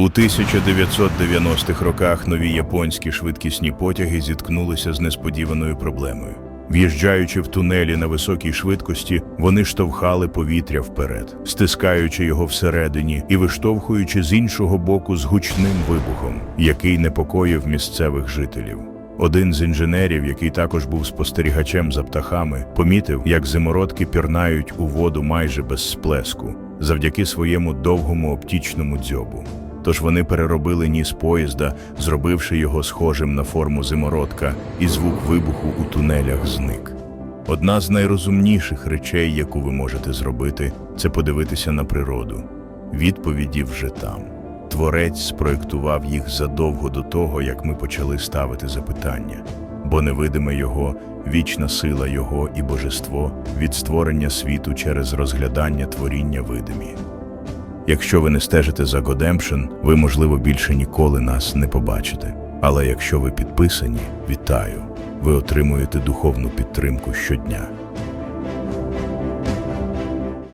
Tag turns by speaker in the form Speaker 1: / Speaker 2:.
Speaker 1: У 1990-х роках нові японські швидкісні потяги зіткнулися з несподіваною проблемою. В'їжджаючи в тунелі на високій швидкості, вони штовхали повітря вперед, стискаючи його всередині і виштовхуючи з іншого боку з гучним вибухом, який непокоїв місцевих жителів. Один з інженерів, який також був спостерігачем за птахами, помітив, як зимородки пірнають у воду майже без сплеску, завдяки своєму довгому оптічному дзьобу. Тож вони переробили ніс поїзда, зробивши його схожим на форму зимородка, і звук вибуху у тунелях зник. Одна з найрозумніших речей, яку ви можете зробити, це подивитися на природу. Відповіді вже там. Творець спроектував їх задовго до того, як ми почали ставити запитання, бо невидиме його, вічна сила його і божество від створення світу через розглядання творіння видимі. Якщо ви не стежите за Godemption, ви, можливо, більше ніколи нас не побачите. Але якщо ви підписані, вітаю! Ви отримуєте духовну підтримку щодня.